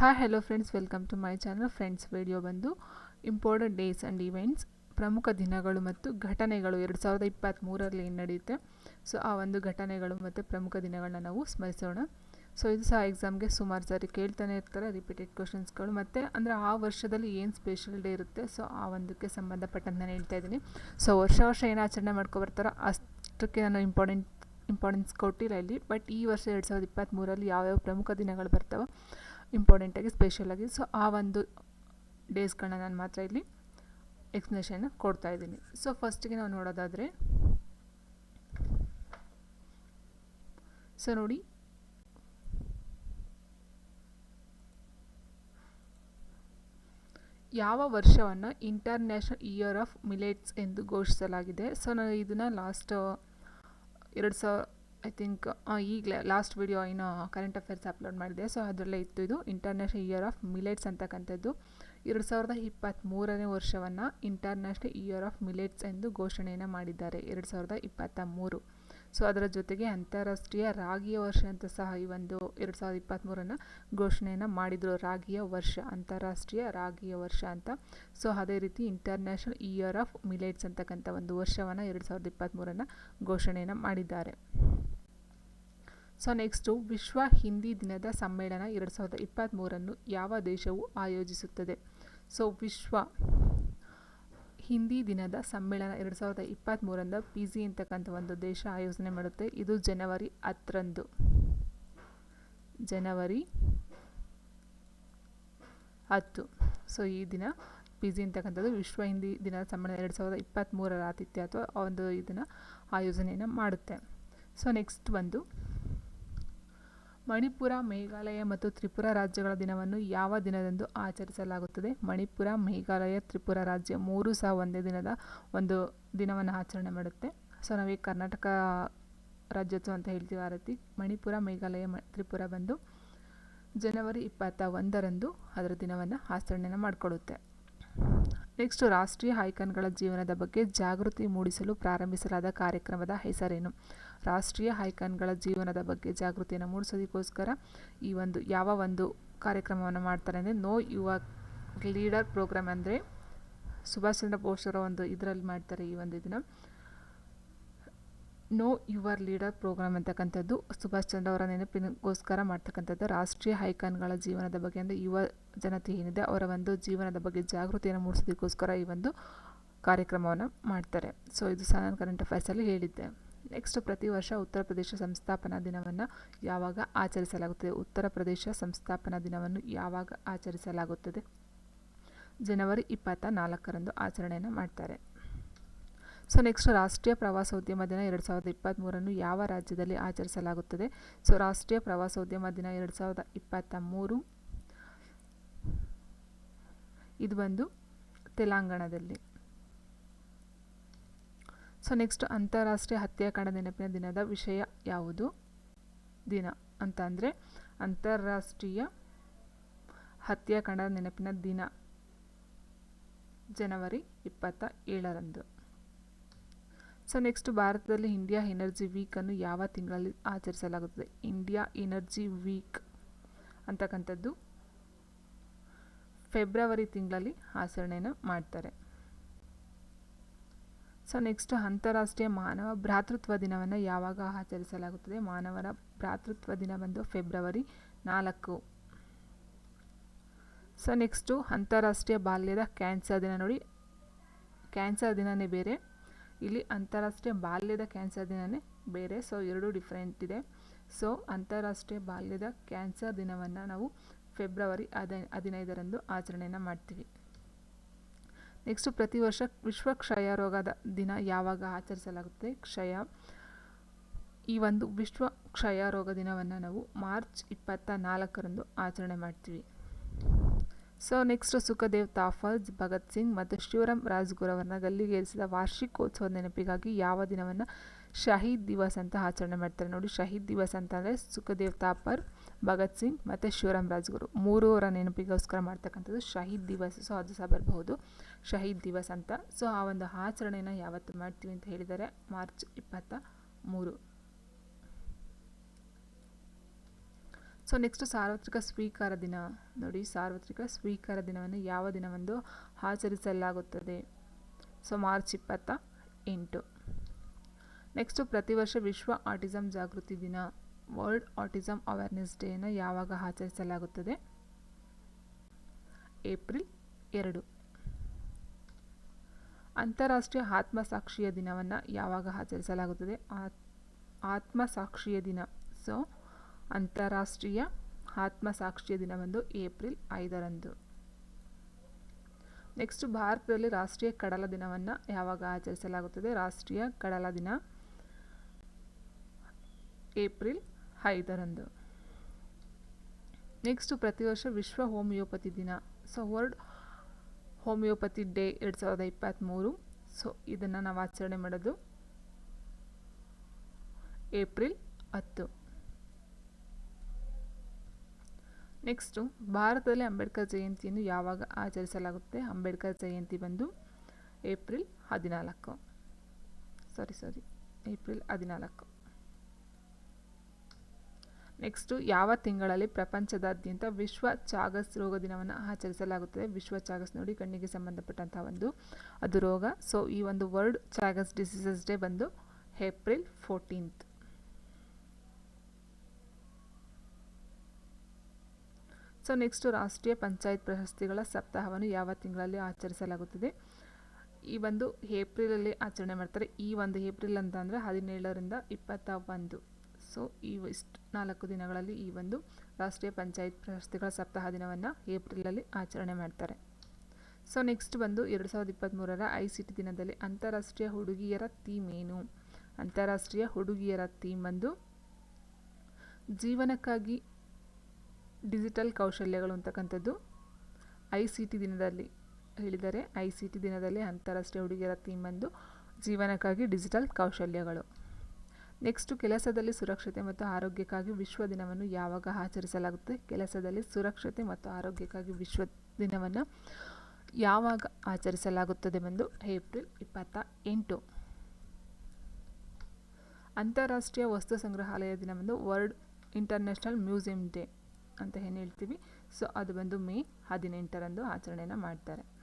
Hi hello friends welcome to my channel friends video ಬಂದು important days and events ಪ್ರಮುಖ ದಿನಗಳು ಮತ್ತು ಘಟನೆಗಳು ಎರಡು ಸಾವಿರದ ಇಪ್ಪತ್ತ್ಮೂರರಲ್ಲಿ ಏನು ನಡೆಯುತ್ತೆ? ಸೊ ಆ ಒಂದು ಘಟನೆಗಳು ಮತ್ತು ಪ್ರಮುಖ ದಿನಗಳನ್ನ ನಾವು ಸ್ಮರಿಸೋಣ. ಸೊ ಇದು ಸಹ ಎಕ್ಸಾಮ್ಗೆ ಸುಮಾರು ಸಾರಿ ಕೇಳ್ತಾನೆ ಇರ್ತಾರೆ ರಿಪೀಟೆಡ್ ಕ್ವಶನ್ಸ್ಗಳು ಮತ್ತು ಅಂದರೆ ಆ ವರ್ಷದಲ್ಲಿ ಏನು ಸ್ಪೆಷಲ್ ಡೇ ಇರುತ್ತೆ? ಸೊ ಆ ಒಂದಕ್ಕೆ ಸಂಬಂಧಪಟ್ಟಂತೆ ನಾನು ಹೇಳ್ತಾ ಇದ್ದೀನಿ. ಸೊ ವರ್ಷ ವರ್ಷ ಏನು ಆಚರಣೆ ಮಾಡ್ಕೊಬರ್ತಾರೋ ಅಷ್ಟಕ್ಕೆ ನಾನು ಇಂಪಾರ್ಟೆಂಟ್ ಇಂಪಾರ್ಟೆನ್ಸ್ ಕೊಟ್ಟಿಲ್ಲ ಇಲ್ಲಿ. ಬಟ್ ಈ ವರ್ಷ ಎರಡು ಸಾವಿರದ ಇಪ್ಪತ್ತ್ಮೂರಲ್ಲಿ ಯಾವ್ಯಾವ ಪ್ರಮುಖ ದಿನಗಳು ಬರ್ತಾವೋ ಇಂಪಾರ್ಟೆಂಟಾಗಿ ಸ್ಪೆಷಲಾಗಿ ಸೊ ಆ ಒಂದು ಡೇಸ್ಗಳನ್ನ ನಾನು ಮಾತ್ರ ಇಲ್ಲಿ ಎಕ್ಸ್ಪ್ಲನೇಷನ್ನ ಕೊಡ್ತಾ ಇದ್ದೀನಿ. ಸೊ ಫಸ್ಟಿಗೆ ನಾವು ನೋಡೋದಾದರೆ ಸೊ ನೋಡಿ, ಯಾವ ವರ್ಷವನ್ನು ಇಂಟರ್ನ್ಯಾಷನಲ್ ಇಯರ್ ಆಫ್ ಮಿಲೆಟ್ಸ್ ಎಂದು ಘೋಷಿಸಲಾಗಿದೆ. ಸೊ ನಾನು ಇದನ್ನು ಲಾಸ್ಟ್ ಎರಡು ಸಾವಿರ ಐ ಥಿಂಕ್ ಈಗಲೇ ಲಾಸ್ಟ್ ವಿಡಿಯೋ ಏನು ಕರೆಂಟ್ ಅಫೇರ್ಸ್ ಅಪ್ಲೋಡ್ ಮಾಡಿದೆ. ಸೊ ಅದರಲ್ಲೇ ಇತ್ತು ಇದು. ಇಂಟರ್ನ್ಯಾಷನಲ್ ಇಯರ್ ಆಫ್ ಮಿಲೇಟ್ಸ್ ಅಂತಕ್ಕಂಥದ್ದು. ಎರಡು ಸಾವಿರದ ಇಪ್ಪತ್ತ್ಮೂರನೇ ವರ್ಷವನ್ನು ಇಂಟರ್ನ್ಯಾಷನಲ್ ಇಯರ್ ಆಫ್ ಮಿಲೇಟ್ಸ್ ಎಂದು ಘೋಷಣೆಯನ್ನು ಮಾಡಿದ್ದಾರೆ. ಎರಡು ಸಾವಿರದ ಇಪ್ಪತ್ತ ಮೂರು ಸೊ ಅದರ ಜೊತೆಗೆ ಅಂತಾರಾಷ್ಟ್ರೀಯ ರಾಗಿಯ ವರ್ಷ ಅಂತ ಸಹ ಈ ಒಂದು ಎರಡು ಸಾವಿರದ ಇಪ್ಪತ್ತ್ಮೂರನ್ನು ಘೋಷಣೆಯನ್ನು ಮಾಡಿದರು. ರಾಗಿಯ ವರ್ಷ, ಅಂತಾರಾಷ್ಟ್ರೀಯ ರಾಗಿಯ ವರ್ಷ ಅಂತ. ಸೊ ಅದೇ ರೀತಿ ಇಂಟರ್ನ್ಯಾಷನಲ್ ಇಯರ್ ಆಫ್ ಮಿಲೇಟ್ಸ್ ಅಂತಕ್ಕಂಥ ಒಂದು ವರ್ಷವನ್ನು ಎರಡು ಸಾವಿರದ ಇಪ್ಪತ್ತ್ಮೂರನ್ನು ಘೋಷಣೆಯನ್ನು ಮಾಡಿದ್ದಾರೆ. ಸೊ ನೆಕ್ಸ್ಟು ವಿಶ್ವ ಹಿಂದಿ ದಿನದ ಸಮ್ಮೇಳನ ಎರಡು ಸಾವಿರದ ಇಪ್ಪತ್ತ್ಮೂರನ್ನು ಯಾವ ದೇಶವು ಆಯೋಜಿಸುತ್ತದೆ? ಸೊ ವಿಶ್ವ ಹಿಂದಿ ದಿನದ ಸಮ್ಮೇಳನ ಎರಡು ಸಾವಿರದ ಇಪ್ಪತ್ತ್ಮೂರರಿಂದ ಪಿ ಜಿ ಅಂತಕ್ಕಂಥ ಒಂದು ದೇಶ ಆಯೋಜನೆ ಮಾಡುತ್ತೆ. ಇದು ಜನವರಿ ಹತ್ತರಂದು. ಜನವರಿ ಹತ್ತು. ಸೊ ಈ ದಿನ ಪಿ ಜಿ ಅಂತಕ್ಕಂಥದ್ದು ವಿಶ್ವ ಹಿಂದಿ ದಿನದ ಸಮ್ಮೇಳನ ಎರಡು ಸಾವಿರದ ಇಪ್ಪತ್ತ್ಮೂರರ ಆತಿಥ್ಯ ಅಥವಾ ಒಂದು ಇದನ್ನು ಆಯೋಜನೆಯನ್ನು ಮಾಡುತ್ತೆ. ಸೊ ನೆಕ್ಸ್ಟ್ ಬಂದು ಮಣಿಪುರ, ಮೇಘಾಲಯ ಮತ್ತು ತ್ರಿಪುರ ರಾಜ್ಯಗಳ ದಿನವನ್ನು ಯಾವ ದಿನದಂದು ಆಚರಿಸಲಾಗುತ್ತದೆ? ಮಣಿಪುರ, ಮೇಘಾಲಯ, ತ್ರಿಪುರ ರಾಜ್ಯ ಮೂರು ಸಹ ಒಂದೇ ದಿನದ ಒಂದು ದಿನವನ್ನು ಆಚರಣೆ ಮಾಡುತ್ತೆ. ಸೊ, ನಾವೀಗ ಕರ್ನಾಟಕ ರಾಜ್ಯೋತ್ಸವ ಅಂತ ಹೇಳ್ತೀವಿ ಆ ರೀತಿ ಮಣಿಪುರ, ಮೇಘಾಲಯ, ಮ, ತ್ರಿಪುರ ಬಂದು ಜನವರಿ ಇಪ್ಪತ್ತ ಒಂದರಂದು ಅದರ ದಿನವನ್ನು ಆಚರಣೆಯನ್ನು ಮಾಡಿಕೊಡುತ್ತೆ. ನೆಕ್ಸ್ಟು ರಾಷ್ಟ್ರೀಯ ಹೈಕನ್ಗಳ ಜೀವನದ ಬಗ್ಗೆ ಜಾಗೃತಿ ಮೂಡಿಸಲು ಪ್ರಾರಂಭಿಸಲಾದ ಕಾರ್ಯಕ್ರಮದ ಹೆಸರೇನು? ರಾಷ್ಟ್ರೀಯ ಹೈಕಾನ್ಗಳ ಜೀವನದ ಬಗ್ಗೆ ಜಾಗೃತಿಯನ್ನು ಮೂಡಿಸೋದಕ್ಕೋಸ್ಕರ ಈ ಒಂದು, ಯಾವ ಒಂದು ಕಾರ್ಯಕ್ರಮವನ್ನು ಮಾಡ್ತಾರೆ ಅಂದರೆ ನೋ ಯುವ ಲೀಡರ್ ಪ್ರೋಗ್ರಾಮ್ ಅಂದರೆ ಸುಭಾಷ್ ಚಂದ್ರ ಬೋಸ್ ಅವರ ಒಂದು ಇದರಲ್ಲಿ ಮಾಡ್ತಾರೆ ಈ ಒಂದು ಇದನ್ನು. ನೋ ಯುವರ್ ಲೀಡರ್ ಪ್ರೋಗ್ರಾಮ್ ಅಂತಕ್ಕಂಥದ್ದು ಸುಭಾಷ್ ಚಂದ್ರ ಅವರ ನೆನಪಿನಗೋಸ್ಕರ ಮಾಡ್ತಕ್ಕಂಥದ್ದು ರಾಷ್ಟ್ರೀಯ ಹೈಕಾನ್ಗಳ ಜೀವನದ ಬಗ್ಗೆ ಅಂದರೆ ಯುವ ಜನತೆ ಏನಿದೆ ಅವರ ಒಂದು ಜೀವನದ ಬಗ್ಗೆ ಜಾಗೃತಿಯನ್ನು ಮೂಡಿಸೋದಕ್ಕೋಸ್ಕರ ಈ ಒಂದು ಕಾರ್ಯಕ್ರಮವನ್ನು ಮಾಡ್ತಾರೆ. ಸೊ ಇದು ನಾನು ಕರೆಂಟ್ ಅಫೇರ್ಸಲ್ಲಿ ಹೇಳಿದ್ದೆ. ನೆಕ್ಸ್ಟ್ ಪ್ರತಿ ವರ್ಷ ಉತ್ತರ ಪ್ರದೇಶ ಸಂಸ್ಥಾಪನಾ ದಿನವನ್ನು ಯಾವಾಗ ಆಚರಿಸಲಾಗುತ್ತದೆ? ಉತ್ತರ ಪ್ರದೇಶ ಸಂಸ್ಥಾಪನಾ ದಿನವನ್ನು ಯಾವಾಗ ಆಚರಿಸಲಾಗುತ್ತದೆ? ಜನವರಿ ಇಪ್ಪತ್ತ ನಾಲ್ಕರಂದು ಆಚರಣೆಯನ್ನು ಮಾಡ್ತಾರೆ. ಸೊ ನೆಕ್ಸ್ಟ್ ರಾಷ್ಟ್ರೀಯ ಪ್ರವಾಸೋದ್ಯಮ ದಿನ ಎರಡು ಸಾವಿರದ ಇಪ್ಪತ್ತ್ಮೂರನ್ನು ಯಾವ ರಾಜ್ಯದಲ್ಲಿ ಆಚರಿಸಲಾಗುತ್ತದೆ? ಸೊ ರಾಷ್ಟ್ರೀಯ ಪ್ರವಾಸೋದ್ಯಮ ದಿನ ಎರಡು ಸಾವಿರದ ಇಪ್ಪತ್ತ ಮೂರು. ಇದು ಬಂದು ತೆಲಂಗಾಣದಲ್ಲಿ. ಸೊ ನೆಕ್ಸ್ಟ್ ಅಂತಾರಾಷ್ಟ್ರೀಯ ಹತ್ಯಾಕಾಂಡ ನೆನಪಿನ ದಿನದ ವಿಷಯ ಯಾವುದು ದಿನ ಅಂತ ಅಂದರೆ ಅಂತಾರಾಷ್ಟ್ರೀಯ ಹತ್ಯಾಕಾಂಡ ನೆನಪಿನ ದಿನ ಜನವರಿ ಇಪ್ಪತ್ತ ಏಳರಂದು ಸೊ ನೆಕ್ಸ್ಟ್ ಭಾರತದಲ್ಲಿ ಇಂಡಿಯಾ ಎನರ್ಜಿ ವೀಕನ್ನು ಯಾವ ತಿಂಗಳಲ್ಲಿ ಆಚರಿಸಲಾಗುತ್ತದೆ? ಇಂಡಿಯಾ ಎನರ್ಜಿ ವೀಕ್ ಅಂತಕ್ಕಂಥದ್ದು ಫೆಬ್ರವರಿ ತಿಂಗಳಲ್ಲಿ ಆಚರಣೆಯನ್ನು ಮಾಡ್ತಾರೆ. ಸೊ ನೆಕ್ಸ್ಟ್ ಅಂತಾರಾಷ್ಟ್ರೀಯ ಮಾನವ ಭ್ರಾತೃತ್ವ ದಿನವನ್ನು ಯಾವಾಗ ಆಚರಿಸಲಾಗುತ್ತದೆ? ಮಾನವರ ಭ್ರಾತೃತ್ವ ದಿನ ಬಂದು ಫೆಬ್ರವರಿ ನಾಲ್ಕು. ಸೊ ನೆಕ್ಸ್ಟು ಅಂತಾರಾಷ್ಟ್ರೀಯ ಬಾಲ್ಯದ ಕ್ಯಾನ್ಸರ್ ದಿನ ನೋಡಿ. ಕ್ಯಾನ್ಸರ್ ದಿನವೇ ಬೇರೆ. ಇಲ್ಲಿ ಅಂತಾರಾಷ್ಟ್ರೀಯ ಬಾಲ್ಯದ ಕ್ಯಾನ್ಸರ್ ದಿನವೇ ಬೇರೆ. ಸೊ ಎರಡೂ ಡಿಫ್ರೆಂಟ್ ಇದೆ. ಸೊ ಅಂತಾರಾಷ್ಟ್ರೀಯ ಬಾಲ್ಯದ ಕ್ಯಾನ್ಸರ್ ದಿನವನ್ನು ನಾವು ಫೆಬ್ರವರಿ ಹದಿ ಹದಿನೈದರಂದು ಆಚರಣೆಯನ್ನು ಮಾಡ್ತೀವಿ. ನೆಕ್ಸ್ಟ್ ಪ್ರತಿ ವರ್ಷ ವಿಶ್ವ ಕ್ಷಯ ರೋಗದ ದಿನ ಯಾವಾಗ ಆಚರಿಸಲಾಗುತ್ತದೆ ಕ್ಷಯ. ಈ ಒಂದು ವಿಶ್ವ ಕ್ಷಯ ರೋಗ ದಿನವನ್ನು ನಾವು ಮಾರ್ಚ್ ಇಪ್ಪತ್ತ ನಾಲ್ಕರಂದು ಆಚರಣೆ ಮಾಡ್ತೀವಿ. ಸೊ ನೆಕ್ಸ್ಟ್ ಸುಖದೇವ್ ತಾಫರ್ಜ್ ಭಗತ್ ಸಿಂಗ್ ಮತ್ತು ಶಿವರಾಮ್ ರಾಜ್ಗುರ್ ಅವರನ್ನ ಗಲ್ಲಿಗೇರಿಸಿದ ವಾರ್ಷಿಕೋತ್ಸವ ನೆನಪಿಗಾಗಿ ಯಾವ ದಿನವನ್ನು ಶಹೀದ್ ದಿವಸ್ ಅಂತ ಆಚರಣೆ ಮಾಡ್ತಾರೆ. ನೋಡಿ, ಶಹೀದ್ ದಿವಸ್ ಅಂತಂದರೆ ಸುಖದೇವ್ ತಾಪರ್ ಭಗತ್ ಸಿಂಗ್ ಮತ್ತು ಶಿವರಾಮ್ ರಾಜ್ಗುರು ಮೂರೂವರ ನೆನಪಿಗೋಸ್ಕರ ಮಾಡ್ತಕ್ಕಂಥದ್ದು ಶಹೀದ್ ದಿವಸ್. ಸೊ ಅದು ಸಹ ಬರಬಹುದು. ಶಹೀದ್ ದಿವಸ್ ಅಂತ. ಸೊ ಆ ಒಂದು ಆಚರಣೆನ ಯಾವತ್ತು ಮಾಡ್ತೀವಿ ಅಂತ ಹೇಳಿದರೆ ಮಾರ್ಚ್ ಇಪ್ಪತ್ತ ಮೂರು. ಸೊ ನೆಕ್ಸ್ಟ್ ಸಾರ್ವತ್ರಿಕ ಸ್ವೀಕಾರ ದಿನ. ನೋಡಿ, ಸಾರ್ವತ್ರಿಕ ಸ್ವೀಕಾರ ದಿನವನ್ನು ಯಾವ ದಿನವೊಂದು ಆಚರಿಸಲಾಗುತ್ತದೆ? ಸೊ ಮಾರ್ಚ್ ಇಪ್ಪತ್ತ ಎಂಟು. ನೆಕ್ಸ್ಟು ಪ್ರತಿ ವರ್ಷ ವಿಶ್ವ ಆಟಿಸಮ್ ಜಾಗೃತಿ ದಿನ. ವರ್ಲ್ಡ್ ಆಟಿಸಮ್ ಅವೇರ್ನೆಸ್ ಡೇನ ಯಾವಾಗ ಆಚರಿಸಲಾಗುತ್ತದೆ? ಏಪ್ರಿಲ್ ಎರಡು. ಅಂತಾರಾಷ್ಟ್ರೀಯ ಆತ್ಮಸಾಕ್ಷಿಯ ದಿನವನ್ನು ಯಾವಾಗ ಆಚರಿಸಲಾಗುತ್ತದೆ? ಆತ್ಮಸಾಕ್ಷಿಯ ದಿನ. ಸೊ, ಅಂತಾರಾಷ್ಟ್ರೀಯ ಆತ್ಮಸಾಕ್ಷಿಯ ದಿನವಂದು ಏಪ್ರಿಲ್ ಐದರಂದು. ನೆಕ್ಸ್ಟ್ ಭಾರತದಲ್ಲಿ ರಾಷ್ಟ್ರೀಯ ಕಡಲ ದಿನವನ್ನು ಯಾವಾಗ ಆಚರಿಸಲಾಗುತ್ತದೆ? ರಾಷ್ಟ್ರೀಯ ಕಡಲ ದಿನ. ಏಪ್ರಿಲ್ ಐದರಂದು ನೆಕ್ಸ್ಟು ಪ್ರತಿ ವರ್ಷ ವಿಶ್ವ ಹೋಮಿಯೋಪತಿ ದಿನ. ಸೊ, ವರ್ಲ್ಡ್ ಹೋಮಿಯೋಪತಿ ಡೇ ಎರಡು ಸಾವಿರದ ಇಪ್ಪತ್ತ್ಮೂರು ಸೊ, ಇದನ್ನು ನಾವು ಆಚರಣೆ ಮಾಡೋದು ಏಪ್ರಿಲ್ ಹತ್ತು. ನೆಕ್ಸ್ಟು, ಭಾರತದಲ್ಲಿ ಅಂಬೇಡ್ಕರ್ ಜಯಂತಿಯನ್ನು ಯಾವಾಗ ಆಚರಿಸಲಾಗುತ್ತೆ? ಅಂಬೇಡ್ಕರ್ ಜಯಂತಿ ಬಂದು ಏಪ್ರಿಲ್ ಹದಿನಾಲ್ಕು. ಸಾರಿ ಸಾರಿ. ಏಪ್ರಿಲ್ ಹದಿನಾಲ್ಕು. ನೆಕ್ಸ್ಟು ಯಾವ ತಿಂಗಳಲ್ಲಿ ಪ್ರಪಂಚದಾದ್ಯಂತ ವಿಶ್ವ ಚಾಗಸ್ ರೋಗ ದಿನವನ್ನು ಆಚರಿಸಲಾಗುತ್ತದೆ? ವಿಶ್ವ ಚಾಗಸ್ ನೋಡಿ, ಕಣ್ಣಿಗೆ ಸಂಬಂಧಪಟ್ಟಂಥ ಒಂದು. ಅದು ರೋಗ. ಸೊ ಈ ಒಂದು ವರ್ಲ್ಡ್ ಚಾಗಸ್ ಡಿಸೀಸಸ್ ಡೇ ಬಂದು ಏಪ್ರಿಲ್ ಫೋರ್ಟೀನ್ತ್ ಸೊ ನೆಕ್ಸ್ಟು ರಾಷ್ಟ್ರೀಯ ಪಂಚಾಯತ್ ಪ್ರಶಸ್ತಿಗಳ ಸಪ್ತಾಹವನ್ನು ಯಾವ ತಿಂಗಳಲ್ಲಿ ಆಚರಿಸಲಾಗುತ್ತದೆ? ಈ ಒಂದು ಏಪ್ರಿಲಲ್ಲಿ ಆಚರಣೆ ಮಾಡ್ತಾರೆ. ಈ ಒಂದು ಏಪ್ರಿಲ್ ಅಂತ ಅಂದರೆ ಹದಿನೇಳರಿಂದ ಇಪ್ಪತ್ತ ಒಂದು ಸೊ ಈ ಇಷ್ಟು ನಾಲ್ಕು ದಿನಗಳಲ್ಲಿ ಈ ಒಂದು ರಾಷ್ಟ್ರೀಯ ಪಂಚಾಯತ್ ಪ್ರಶಸ್ತಿಗಳ ಸಪ್ತಾಹ ದಿನವನ್ನು ಏಪ್ರಿಲಲ್ಲಿ ಆಚರಣೆ ಮಾಡ್ತಾರೆ. ಸೊ ನೆಕ್ಸ್ಟ್ ಬಂದು ಎರಡು ಸಾವಿರದ ಇಪ್ಪತ್ತ್ಮೂರರ ಐ ಸಿ ಟಿ ದಿನದಲ್ಲಿ ಅಂತಾರಾಷ್ಟ್ರೀಯ ಹುಡುಗಿಯರ ಥೀಮ್ ಏನು? ಅಂತಾರಾಷ್ಟ್ರೀಯ ಹುಡುಗಿಯರ ಥೀಮ್ ಬಂದು ಜೀವನಕ್ಕಾಗಿ ಡಿಜಿಟಲ್ ಕೌಶಲ್ಯಗಳು ಅಂತಕ್ಕಂಥದ್ದು. ಐ ಸಿ ಟಿ ದಿನದಲ್ಲಿ ಹೇಳಿದರೆ ಐ ಸಿ ಟಿ ದಿನದಲ್ಲಿ ಅಂತಾರಾಷ್ಟ್ರೀಯ ಹುಡುಗಿಯರ ಥೀಮ್ ಬಂದು ಜೀವನಕ್ಕಾಗಿ ಡಿಜಿಟಲ್ ಕೌಶಲ್ಯಗಳು. ನೆಕ್ಸ್ಟು ಕೆಲಸದಲ್ಲಿ ಸುರಕ್ಷತೆ ಮತ್ತು ಆರೋಗ್ಯಕ್ಕಾಗಿ ವಿಶ್ವ ದಿನವನ್ನು ಯಾವಾಗ ಆಚರಿಸಲಾಗುತ್ತೆ ಕೆಲಸದಲ್ಲಿ ಸುರಕ್ಷತೆ ಮತ್ತು ಆರೋಗ್ಯಕ್ಕಾಗಿ ವಿಶ್ವ ದಿನವನ್ನು ಯಾವಾಗ ಆಚರಿಸಲಾಗುತ್ತದೆ ಬಂದು ಏಪ್ರಿಲ್ ಇಪ್ಪತ್ತ ಎಂಟು ಅಂತಾರಾಷ್ಟ್ರೀಯ ವಸ್ತು ಸಂಗ್ರಹಾಲಯ ದಿನವನ್ನು ವರ್ಲ್ಡ್ ಇಂಟರ್ನ್ಯಾಷನಲ್ ಮ್ಯೂಸಿಯಂ ಡೇ ಅಂತ ಏನು ಹೇಳ್ತೀವಿ. ಸೊ, ಅದು ಬಂದು ಮೇ ಹದಿನೆಂಟರಂದು ಆಚರಣೆಯನ್ನು ಮಾಡ್ತಾರೆ.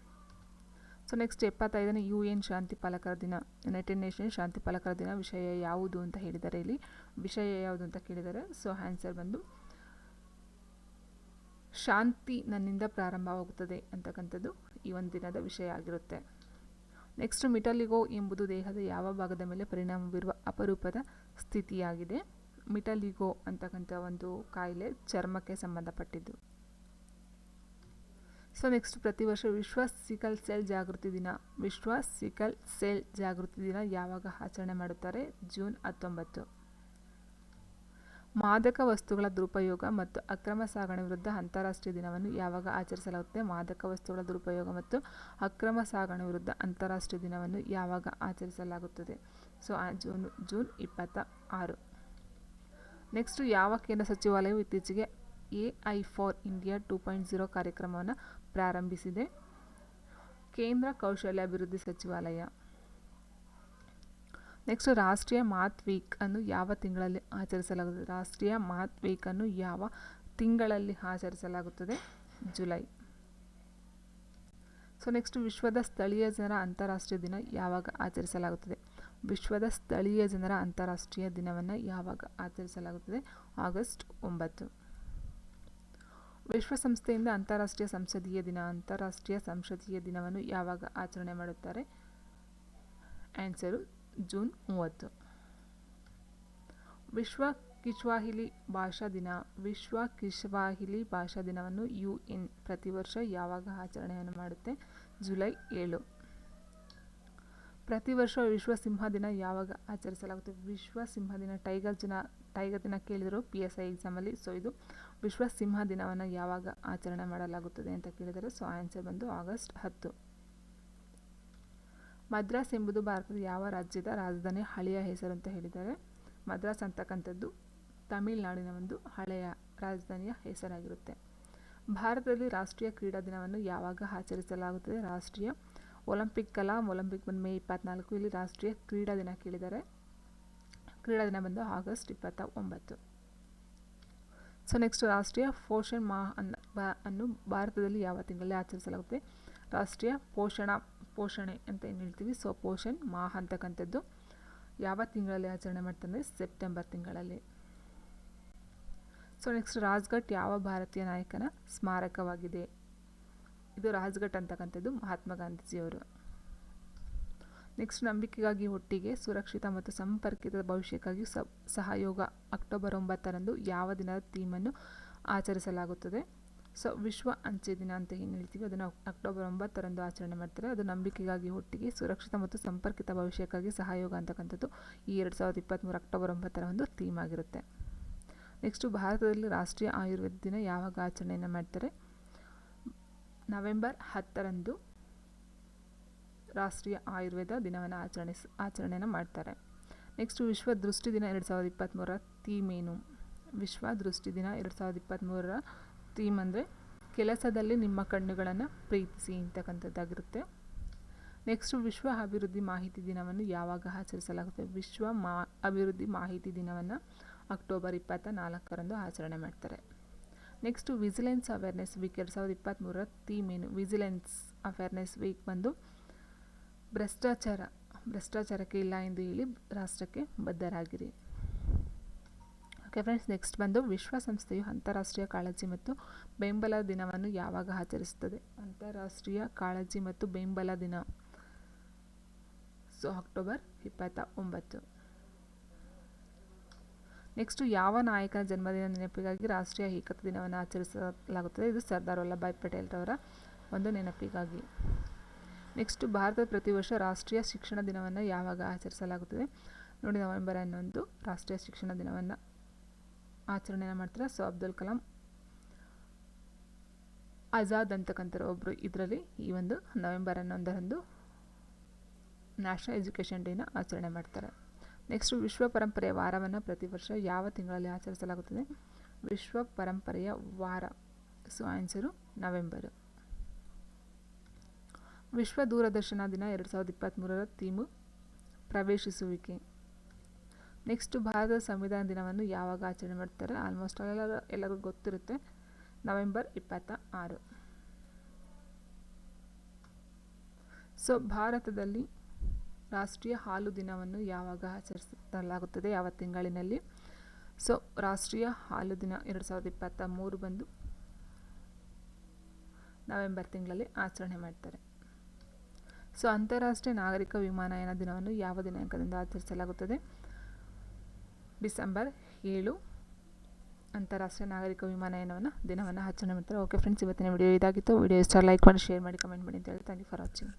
ಸೊ ನೆಕ್ಸ್ಟ್ ಎಪ್ಪತ್ತೈದನೇ ಯು ಎನ್ ಶಾಂತಿ ಪಾಲಕರ ದಿನ ಯುನೈಟೆಡ್ ನೇಷನ್ ಶಾಂತಿ ಪಾಲಕರ ದಿನ ವಿಷಯ ಯಾವುದು ಅಂತ ಹೇಳಿದ್ದಾರೆ ಇಲ್ಲಿ. ವಿಷಯ ಯಾವುದು ಅಂತ ಕೇಳಿದ್ದಾರೆ. ಸೊ ಆನ್ಸರ್ ಬಂದು, ಶಾಂತಿ ನನ್ನಿಂದ ಪ್ರಾರಂಭವಾಗುತ್ತದೆ ಅಂತಕ್ಕಂಥದ್ದು ಈ ಒಂದು ದಿನದ ವಿಷಯ ಆಗಿರುತ್ತೆ. ನೆಕ್ಸ್ಟ್ ಮಿಟಲಿಗೋ ಎಂಬುದು ದೇಹದ ಯಾವ ಭಾಗದ ಮೇಲೆ ಪರಿಣಾಮ ಬೀರುವ ಅಪರೂಪದ ಸ್ಥಿತಿಯಾಗಿದೆ. ಮಿಟಲಿಗೋ ಅಂತಕ್ಕಂಥ ಒಂದು ಕಾಯಿಲೆ ಚರ್ಮಕ್ಕೆ ಸಂಬಂಧಪಟ್ಟಿದ್ದು. ಸೊ ನೆಕ್ಸ್ಟ್ ಪ್ರತಿ ವರ್ಷ ವಿಶ್ವ ಸಿಕಲ್ ಸೆಲ್ ಜಾಗೃತಿ ದಿನ. ವಿಶ್ವ ಸಿಕಲ್ ಸೆಲ್ ಜಾಗೃತಿ ದಿನ ಯಾವಾಗ ಆಚರಣೆ ಮಾಡುತ್ತಾರೆ? ಜೂನ್ ಹತ್ತೊಂಬತ್ತು. ಮಾದಕ ವಸ್ತುಗಳ ದುರುಪಯೋಗ ಮತ್ತು ಅಕ್ರಮ ಸಾಗಣೆ ವಿರುದ್ಧ ಅಂತಾರಾಷ್ಟ್ರೀಯ ದಿನವನ್ನು ಯಾವಾಗ ಆಚರಿಸಲಾಗುತ್ತೆ? ಮಾದಕ ವಸ್ತುಗಳ ದುರುಪಯೋಗ ಮತ್ತು ಅಕ್ರಮ ಸಾಗಣೆ ವಿರುದ್ಧ ಅಂತಾರಾಷ್ಟ್ರೀಯ ದಿನವನ್ನು ಯಾವಾಗ ಆಚರಿಸಲಾಗುತ್ತದೆ? ಸೊ ಜೂನ್ ಜೂನ್ ಇಪ್ಪತ್ತ ಆರು. ನೆಕ್ಸ್ಟು ಯಾವ ಕೇಂದ್ರ ಸಚಿವಾಲಯವು ಇತ್ತೀಚೆಗೆ A I for India two point zero ಕಾರ್ಯಕ್ರಮವನ್ನು ಪ್ರಾರಂಭಿಸಿದೆ. ಕೇಂದ್ರ ಕೌಶಲ್ಯಾಭಿವೃದ್ಧಿ ಸಚಿವಾಲಯ. ನೆಕ್ಸ್ಟ್ ರಾಷ್ಟ್ರೀಯ ಮಾತ್ ವೀಕ್ ಅನ್ನು ಯಾವ ತಿಂಗಳಲ್ಲಿ ಆಚರಿಸಲಾಗುತ್ತದೆ? ರಾಷ್ಟ್ರೀಯ ಮಾತ್ ವೀಕ್ ಅನ್ನು ಯಾವ ತಿಂಗಳಲ್ಲಿ ಆಚರಿಸಲಾಗುತ್ತದೆ? ಜುಲೈ. ಸೊ ನೆಕ್ಸ್ಟ್ ವಿಶ್ವದ ಸ್ಥಳೀಯ ಜನರ ಅಂತಾರಾಷ್ಟ್ರೀಯ ದಿನ ಯಾವಾಗ ಆಚರಿಸಲಾಗುತ್ತದೆ? ವಿಶ್ವದ ಸ್ಥಳೀಯ ಜನರ ಅಂತಾರಾಷ್ಟ್ರೀಯ ದಿನವನ್ನು ಯಾವಾಗ ಆಚರಿಸಲಾಗುತ್ತದೆ? ಆಗಸ್ಟ್ ಒಂಬತ್ತು. ವಿಶ್ವಸಂಸ್ಥೆಯಿಂದ ಅಂತಾರಾಷ್ಟ್ರೀಯ ಸಂಸದೀಯ ದಿನ, ಅಂತಾರಾಷ್ಟ್ರೀಯ ಸಂಸದೀಯ ದಿನವನ್ನು ಯಾವಾಗ ಆಚರಣೆ ಮಾಡುತ್ತಾರೆ? ಆನ್ಸರು ಜೂನ್ ಮೂವತ್ತು. ವಿಶ್ವ ಕಿಶ್ವಾಹಿಲಿ ಭಾಷಾ ದಿನ, ವಿಶ್ವ ಕಿಶ್ವಾಹಿಲಿ ಭಾಷಾ ದಿನವನ್ನು ಯು ಎನ್ ಪ್ರತಿ ವರ್ಷ ಯಾವಾಗ ಆಚರಣೆಯನ್ನು ಮಾಡುತ್ತೆ? ಜುಲೈ ಏಳು. ಪ್ರತಿ ವರ್ಷ ವಿಶ್ವ ಸಿಂಹ ದಿನ ಯಾವಾಗ ಆಚರಿಸಲಾಗುತ್ತೆ ವಿಶ್ವ ಸಿಂಹ ದಿನ, ಟೈಗರ್ ದಿನ ಟೈಗರ್ ದಿನ ಕೇಳಿದರು ಪಿ ಎಸ್ ಐ ಎಕ್ಸಾಮಲ್ಲಿ ಸೊ ಇದು ವಿಶ್ವ ಸಿಂಹ ದಿನವನ್ನು ಯಾವಾಗ ಆಚರಣೆ ಮಾಡಲಾಗುತ್ತದೆ ಅಂತ ಕೇಳಿದರೆ ಸೊ ಆನ್ಸರ್ ಬಂದು ಆಗಸ್ಟ್ ಹತ್ತು. ಮದ್ರಾಸ್ ಎಂಬುದು ಭಾರತದ ಯಾವ ರಾಜ್ಯದ ರಾಜಧಾನಿ ಹಳೆಯ ಹೆಸರು ಅಂತ ಹೇಳಿದರೆ ಮದ್ರಾಸ್ ಅಂತಕ್ಕಂಥದ್ದು ತಮಿಳುನಾಡಿನ ಒಂದು ಹಳೆಯ ರಾಜಧಾನಿಯ ಹೆಸರಾಗಿರುತ್ತೆ. ಭಾರತದಲ್ಲಿ ರಾಷ್ಟ್ರೀಯ ಕ್ರೀಡಾ ದಿನವನ್ನು ಯಾವಾಗ ಆಚರಿಸಲಾಗುತ್ತದೆ? ರಾಷ್ಟ್ರೀಯ ಒಲಿಂಪಿಕ್ ಕಲಾ ಒಲಿಂಪಿಕ್ ಬಂದು ಮೇ ಇಪ್ಪತ್ನಾಲ್ಕು. ಇಲ್ಲಿ ರಾಷ್ಟ್ರೀಯ ಕ್ರೀಡಾ ದಿನ ಕೇಳಿದರೆ ಕ್ರೀಡಾ ದಿನ ಬಂದು ಆಗಸ್ಟ್ ಇಪ್ಪತ್ತ ಒಂಬತ್ತು ಸೊ ನೆಕ್ಸ್ಟ್ ರಾಷ್ಟ್ರೀಯ ಪೋಷಣ್ ಮಾಹ ಅನ್ನ ಭಾರತದಲ್ಲಿ ಯಾವ ತಿಂಗಳಲ್ಲಿ ಆಚರಿಸಲಾಗುತ್ತೆ ರಾಷ್ಟ್ರೀಯ ಪೋಷಣ, ಪೋಷಣೆ ಅಂತ ಏನು ಹೇಳ್ತೀವಿ? ಸೊ ಪೋಷಣ್ ಮಾಹ ಅಂತಕ್ಕಂಥದ್ದು. ಯಾವ ತಿಂಗಳಲ್ಲಿ ಆಚರಣೆ ಮಾಡ್ತಾರೆ ಸೆಪ್ಟೆಂಬರ್ ತಿಂಗಳಲ್ಲಿ. ಸೊ ನೆಕ್ಸ್ಟ್ ರಾಜ್ಘಟ್ ಯಾವ ಭಾರತೀಯ ನಾಯಕನ ಸ್ಮಾರಕವಾಗಿದೆ? ಇದು ರಾಜ್ಘಟ್ ಅಂತಕ್ಕಂಥದ್ದು ಮಹಾತ್ಮ ಗಾಂಧೀಜಿಯವರು. ನೆಕ್ಸ್ಟ್ ನಂಬಿಕೆಗಾಗಿ ಒಟ್ಟಿಗೆ ಸುರಕ್ಷಿತ ಮತ್ತು ಸಂಪರ್ಕಿತ ಭವಿಷ್ಯಕ್ಕಾಗಿ ಸಹಯೋಗ ಅಕ್ಟೋಬರ್ ಒಂಬತ್ತರಂದು ಯಾವ ದಿನದ ಥೀಮನ್ನು ಆಚರಿಸಲಾಗುತ್ತದೆ? ಸೊ, ವಿಶ್ವ ಅಂಚೆ ದಿನ ಅಂತ ಏನು ಹೇಳ್ತೀವಿ? ಅದನ್ನು ಅಕ್ಟೋಬರ್ ಒಂಬತ್ತರಂದು ಆಚರಣೆ ಮಾಡ್ತಾರೆ. ಅದು ನಂಬಿಕೆಗಾಗಿ ಒಟ್ಟಿಗೆ ಸುರಕ್ಷಿತ ಮತ್ತು ಸಂಪರ್ಕಿತ ಭವಿಷ್ಯಕ್ಕಾಗಿ ಸಹಯೋಗ ಅಂತಕ್ಕಂಥದ್ದು ಈ ಎರಡು ಸಾವಿರದ ಇಪ್ಪತ್ತ್ಮೂರು ಅಕ್ಟೋಬರ್ ಒಂಬತ್ತರ ಒಂದು ಥೀಮ್ ಆಗಿರುತ್ತೆ. ನೆಕ್ಸ್ಟು ಭಾರತದಲ್ಲಿ ರಾಷ್ಟ್ರೀಯ ಆಯುರ್ವೇದ ದಿನ ಯಾವಾಗ ಆಚರಣೆಯನ್ನು ಮಾಡ್ತಾರೆ? ನವೆಂಬರ್ ಹತ್ತರಂದು ರಾಷ್ಟ್ರೀಯ ಆಯುರ್ವೇದ ದಿನವನ್ನು ಆಚರಣೆ ಆಚರಣೆಯನ್ನು ಮಾಡ್ತಾರೆ. ನೆಕ್ಸ್ಟು ವಿಶ್ವ ದೃಷ್ಟಿ ದಿನ ಎರಡು ಸಾವಿರದ ಇಪ್ಪತ್ತ್ಮೂರರ ಏನು? ವಿಶ್ವ ದೃಷ್ಟಿ ದಿನ ಎರಡು ಸಾವಿರದ ಇಪ್ಪತ್ತ್ಮೂರರ ಥೀಮ್ ಅಂದರೆ ಕೆಲಸದಲ್ಲಿ ನಿಮ್ಮ ಕಣ್ಣುಗಳನ್ನು ಪ್ರೀತಿಸಿ ಅಂತಕ್ಕಂಥದ್ದಾಗಿರುತ್ತೆ. ನೆಕ್ಸ್ಟು ವಿಶ್ವ ಅಭಿವೃದ್ಧಿ ಮಾಹಿತಿ ದಿನವನ್ನು ಯಾವಾಗ ಆಚರಿಸಲಾಗುತ್ತೆ? ವಿಶ್ವ ಮಾ, ಅಭಿವೃದ್ಧಿ ಮಾಹಿತಿ ದಿನವನ್ನು ಅಕ್ಟೋಬರ್ ಇಪ್ಪತ್ತ ನಾಲ್ಕರಂದು ಆಚರಣೆ ಮಾಡ್ತಾರೆ. ನೆಕ್ಸ್ಟು ವಿಜಿಲೆನ್ಸ್ ಅವೇರ್ನೆಸ್ ವೀಕ್ ಎರಡು ಸಾವಿರದ ಇಪ್ಪತ್ತ್ಮೂರರ ಥೀಮ್ ಏನು? ವಿಜಿಲೆನ್ಸ್ ಅವೇರ್ನೆಸ್ ವೀಕ್ ಬಂದು ಭ್ರಷ್ಟಾಚಾರ, ಭ್ರಷ್ಟಾಚಾರಕ್ಕೆ ಇಲ್ಲ ಎಂದು ಹೇಳಿ ರಾಷ್ಟ್ರಕ್ಕೆ ಬದ್ಧರಾಗಿರಿ. ಓಕೆ ಫ್ರೆಂಡ್ಸ್ ನೆಕ್ಸ್ಟ್ ಬಂದು ವಿಶ್ವಸಂಸ್ಥೆಯು ಅಂತಾರಾಷ್ಟ್ರೀಯ ಕಾಳಜಿ ಮತ್ತು ಬೆಂಬಲ ದಿನವನ್ನು ಯಾವಾಗ ಆಚರಿಸುತ್ತದೆ? ಅಂತಾರಾಷ್ಟ್ರೀಯ ಕಾಳಜಿ ಮತ್ತು ಬೆಂಬಲ ದಿನ. ಸೊ ಅಕ್ಟೋಬರ್ ಇಪ್ಪತ್ತ ಒಂಬತ್ತು ನೆಕ್ಸ್ಟು ಯಾವ ನಾಯಕನ ಜನ್ಮದಿನ ನೆನಪಿಗಾಗಿ ರಾಷ್ಟ್ರೀಯ ಏಕತಾ ದಿನವನ್ನು ಆಚರಿಸಲಾಗುತ್ತದೆ? ಇದು ಸರ್ದಾರ್ ವಲ್ಲಭಾಯ್ ಪಟೇಲ್ರವರ ಒಂದು ನೆನಪಿಗಾಗಿ. ನೆಕ್ಸ್ಟು ಭಾರತದ ಪ್ರತಿ ವರ್ಷ ರಾಷ್ಟ್ರೀಯ ಶಿಕ್ಷಣ ದಿನವನ್ನು ಯಾವಾಗ ಆಚರಿಸಲಾಗುತ್ತದೆ? ನೋಡಿ, ನವೆಂಬರ್ ಹನ್ನೊಂದು, ರಾಷ್ಟ್ರೀಯ ಶಿಕ್ಷಣ ದಿನವನ್ನು ಆಚರಣೆಯನ್ನು ಮಾಡ್ತಾರೆ? ಸೊ ಅಬ್ದುಲ್ ಕಲಾಂ ಆಜಾದ್ ಅಂತಕ್ಕಂಥವ್ರು ಒಬ್ಬರು ಇದರಲ್ಲಿ ಈ ಒಂದು ನವೆಂಬರ್ ಹನ್ನೊಂದರಂದು ನ್ಯಾಷನಲ್ ಎಜುಕೇಷನ್ ಡೇನ ಆಚರಣೆ ಮಾಡ್ತಾರೆ. ನೆಕ್ಸ್ಟ್ ವಿಶ್ವ ಪರಂಪರೆಯ ವಾರವನ್ನು ಪ್ರತಿ ವರ್ಷ ಯಾವ ತಿಂಗಳಲ್ಲಿ ಆಚರಿಸಲಾಗುತ್ತದೆ? ವಿಶ್ವ ಪರಂಪರೆಯ ವಾರ. So answer November. ವಿಶ್ವ ದೂರದರ್ಶನ ದಿನ ಎರಡು ಸಾವಿರದ ಇಪ್ಪತ್ತ್ಮೂರರ ಥೀಮು ಪ್ರವೇಶಿಸುವಿಕೆ. ನೆಕ್ಸ್ಟ್ ಭಾರತದ ಸಂವಿಧಾನ ದಿನವನ್ನು ಯಾವಾಗ ಆಚರಣೆ ಮಾಡ್ತಾರೆ? ಆಲ್ಮೋಸ್ಟ್ ಎಲ್ಲ ಎಲ್ಲರಿಗೂ ಗೊತ್ತಿರುತ್ತೆ. ನವೆಂಬರ್ ಇಪ್ಪತ್ತ ಆರು ಸೊ ಭಾರತದಲ್ಲಿ ರಾಷ್ಟ್ರೀಯ ಹಾಲು ದಿನವನ್ನು ಯಾವಾಗ ಆಚರಿಸಲಾಗುತ್ತದೆ? ಯಾವ ತಿಂಗಳಿನಲ್ಲಿ? ಸೊ ರಾಷ್ಟ್ರೀಯ ಹಾಲು ದಿನ ಎರಡು ಸಾವಿರದ ಇಪ್ಪತ್ತ ಮೂರು ಬಂದು ನವೆಂಬರ್ ತಿಂಗಳಲ್ಲಿ ಆಚರಣೆ ಮಾಡ್ತಾರೆ. ಸೊ ಅಂತಾರಾಷ್ಟ್ರೀಯ ನಾಗರಿಕ ವಿಮಾನಯಾನ ದಿನವನ್ನು ಯಾವ ದಿನಾಂಕದಿಂದ ಆಚರಿಸಲಾಗುತ್ತದೆ? ಡಿಸೆಂಬರ್ ಏಳು ಅಂತಾರಾಷ್ಟ್ರೀಯ ನಾಗರಿಕ ವಿಮಾನಯಾನವನ್ನು ದಿನವನ್ನು ಆಚರಣೆ ಮಾಡ್ತಾರೆ ಓಕೆ ಫ್ರೆಂಡ್ಸ್ ಇವತ್ತಿನ ವಿಡಿಯೋ ಇದಾಗಿತ್ತು. ವಿಡಿಯೋ ಇಷ್ಟ ಲೈಕ್ ಮಾಡಿ ಶೇರ್ ಮಾಡಿ ಕಮೆಂಟ್ ಮಾಡಿ ಅಂತ ಹೇಳಿ. Thank you for watching